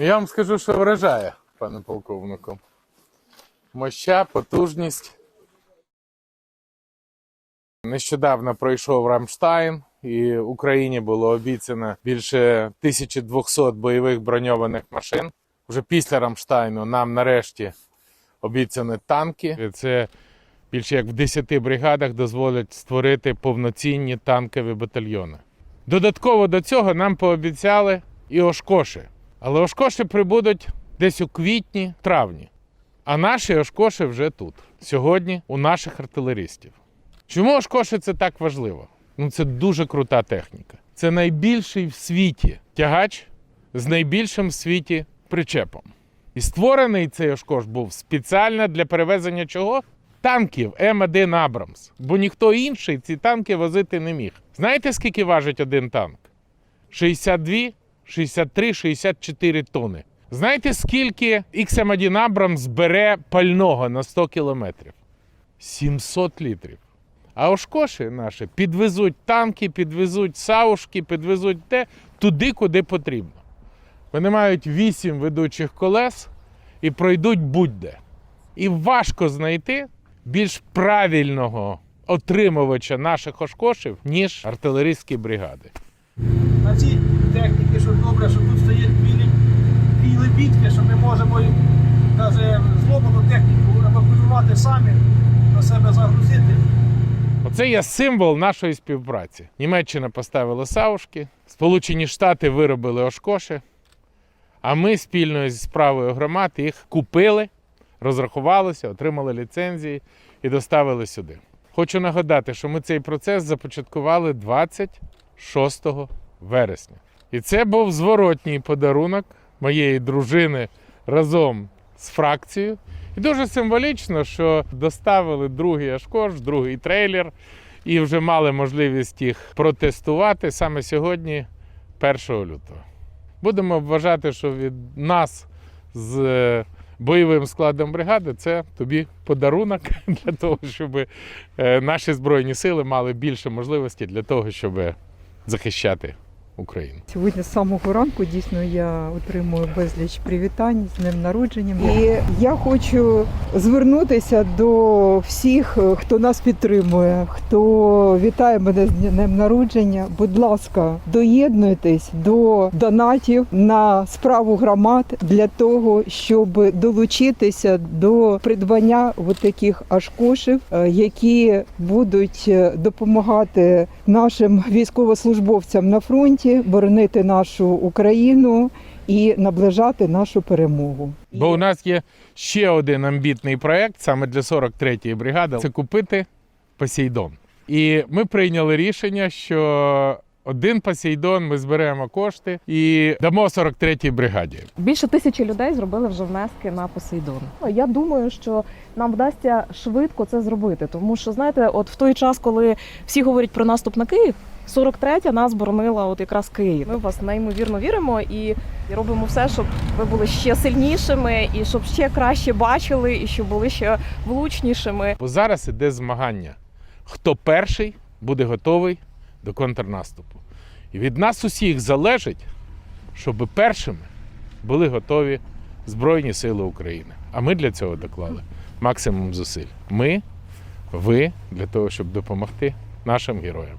Я вам скажу, що вражає, пане полковнику. Моща, потужність. Нещодавно пройшов Рамштайн, і Україні було обіцяно більше 1200 бойових броньованих машин. Вже після Рамштайну нам нарешті обіцяні танки. Це більше як в 10 бригадах дозволять створити повноцінні танкові батальйони. Додатково до цього нам пообіцяли і Ошкоши. Але Ошкоши прибудуть десь у квітні, травні. А наші Ошкоши вже тут, сьогодні у наших артилеристів. Чому Ошкоши це так важливо? Ну, це дуже крута техніка. Це найбільший в світі тягач з найбільшим в світі причепом. І створений цей Ошкош був спеціально для перевезення чого? Танків М1 Абрамс. Бо ніхто інший ці танки возити не міг. Знаєте, скільки важить один танк? 62, 63, 64 тони. Знаєте, скільки XM1 Абрамс бере пального на 100 кілометрів? 700 літрів. А Ошкоші наші підвезуть танки, підвезуть саушки, підвезуть те туди, куди потрібно. Вони мають 8 ведучих колес і пройдуть будь-де. І важко знайти більш правильного отримувача наших ошкошів, ніж артилерійські бригади. На цій техніці, що добре, що тут стоять білі, білі бітки, що ми можемо навіть зломану техніку евакуювати самі, на себе загрузити. Оце є символ нашої співпраці. Німеччина поставила саушки, Сполучені Штати виробили Ошкоші, а ми спільно зі справою громад їх купили, розрахувалися, отримали ліцензії і доставили сюди. Хочу нагадати, що ми цей процес започаткували 26 вересня. І це був зворотній подарунок моєї дружини разом з фракцією. І дуже символічно, що доставили другий Ашкош, другий трейлер, і вже мали можливість їх протестувати саме сьогодні, 1 лютого. Будемо вважати, що від нас з е, бойовим складом бригади це тобі подарунок для того, щоб е, наші збройні сили мали більше можливостей для того, щоб захищати Україну. Сьогодні з самого ранку дійсно я отримую безліч привітань з днем народження. І я хочу звернутися до всіх, хто нас підтримує, хто вітає мене з днем народження. Будь ласка, доєднуйтесь до донатів на справу громад для того, щоб долучитися до придбання от таких ашкошів, е, які будуть е, допомагати нашим військовослужбовцям на фронті боронити нашу Україну і наближати нашу перемогу. Бо у нас є ще один амбітний проект саме для 43-ї бригади це купити Посейдон. І ми прийняли рішення, що один Посейдон ми зберемо кошти і дамо 43-й бригаді. Більше тисячі людей зробили вже внески на Посейдон. Я думаю, що нам вдасться швидко це зробити, тому що знаєте, от в той час, коли всі говорять про наступ на Київ. 43-я нас боронила от якраз Київ. Ми в вас неймовірно віримо і робимо все, щоб ви були ще сильнішими, і щоб ще краще бачили, і щоб були ще влучнішими. Бо зараз іде змагання. Хто перший буде готовий до контрнаступу. І від нас усіх залежить, щоб першими були готові Збройні Сили України. А ми для цього доклали максимум зусиль. Ми, ви для того, щоб допомогти нашим героям.